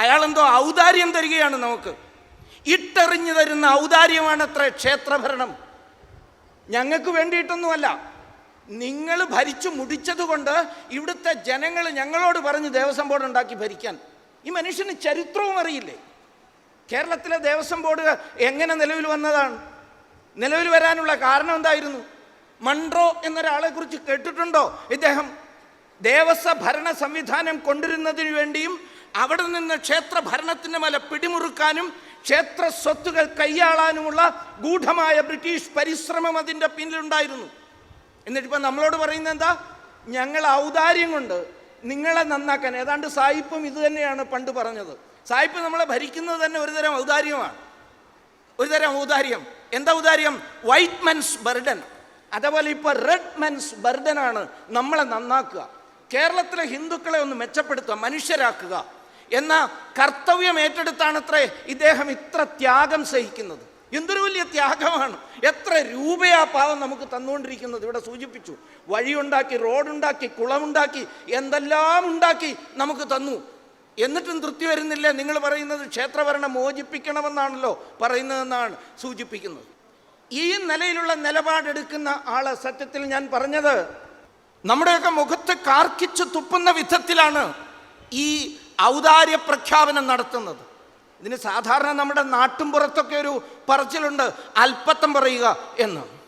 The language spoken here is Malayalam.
അയാളെന്തോ ഔദാര്യം തരികയാണ് നമുക്ക്. ഇട്ടെറിഞ്ഞു തരുന്ന ഔദാര്യമാണ് അത്ര ക്ഷേത്രഭരണം. ഞങ്ങൾക്ക് വേണ്ടിയിട്ടൊന്നുമല്ല. നിങ്ങൾ ഭരിച്ചു മുടിച്ചതുകൊണ്ട് ഇവിടുത്തെ ജനങ്ങൾ ഞങ്ങളോട് പറഞ്ഞ് ദേവസ്വം ബോർഡ് ഉണ്ടാക്കി ഭരിക്കാൻ. ഈ മനുഷ്യന് ചരിത്രവും അറിയില്ലേ? കേരളത്തിലെ ദേവസ്വം ബോർഡ് എങ്ങനെ നിലവിൽ വന്നതാണ്? നിലവിൽ വരാനുള്ള കാരണം എന്തായിരുന്നു? മൺട്രോ എന്നൊരാളെ കുറിച്ച് കേട്ടിട്ടുണ്ടോ ഇദ്ദേഹം? ദേവസ്വ ഭരണ സംവിധാനം കൊണ്ടുവരുന്നതിന് വേണ്ടിയും അവിടെ നിന്ന് ക്ഷേത്ര ഭരണത്തിന്റെ മേലെ പിടിമുറുക്കാനും ക്ഷേത്ര സ്വത്തുകൾ കൈയാളാനുമുള്ള ഗൂഢമായ ബ്രിട്ടീഷ് പരിശ്രമം അതിന്റെ പിന്നിലുണ്ടായിരുന്നു. എന്നിട്ടിപ്പോൾ നമ്മളോട് പറയുന്നത് എന്താ? ഞങ്ങൾ ഔദാര്യം കൊണ്ട് നിങ്ങളെ നന്നാക്കാൻ ഏതാണ്ട് സായിപ്പും ഇത് തന്നെയാണ് പണ്ട് പറഞ്ഞത്. സായിപ്പ് നമ്മളെ ഭരിക്കുന്നത് തന്നെ ഒരുതരം ഔദാര്യമാണ്. ഒരുതരം ഔദാര്യം. എന്താ ഔദാര്യം? വൈറ്റ് മെൻസ് ബർഡൻ അതേപോലെ ഇപ്പോൾ റെഡ് മെൻസ് ബർഡനാണ് നമ്മളെ നന്നാക്കുക. കേരളത്തിലെ ഹിന്ദുക്കളെ ഒന്ന് മെച്ചപ്പെടുത്തുക മനുഷ്യരാക്കുക. എന്ന കർത്തവ്യം ഏറ്റെടുത്താണത്രേ ഇദ്ദേഹം ഇത്ര ത്യാഗം സഹിക്കുന്നത്. എന്തൊരു വലിയ ത്യാഗമാണ്. എത്ര രൂപയാ പാവം നമുക്ക് തന്നുകൊണ്ടിരിക്കുന്നത്. ഇവിടെ സൂചിപ്പിച്ചു വഴിയുണ്ടാക്കി റോഡുണ്ടാക്കി കുളമുണ്ടാക്കി എന്തെല്ലാം ഉണ്ടാക്കി നമുക്ക് തന്നു. എന്നിട്ടും തൃപ്തി വരുന്നില്ല. നിങ്ങൾ പറയുന്നത് ക്ഷേത്രഭരണം മോചിപ്പിക്കണമെന്നാണല്ലോ പറയുന്നതെന്നാണ് സൂചിപ്പിക്കുന്നത്. ഈ നിലയിലുള്ള നിലപാടെടുക്കുന്ന ആൾ സത്യത്തിൽ ഞാൻ പറഞ്ഞത് നമ്മുടെയൊക്കെ മുഖത്ത് കാർക്കിച്ചു തുപ്പുന്ന വിധത്തിലാണ് ഈ ഔദാര്യ പ്രഖ്യാപനം നടത്തുന്നത്. ഇതിന് സാധാരണ നമ്മുടെ നാട്ടുംപുറത്തൊക്കെ ഒരു പറച്ചിലുണ്ട് അല്പത്തം പറയുക എന്ന്.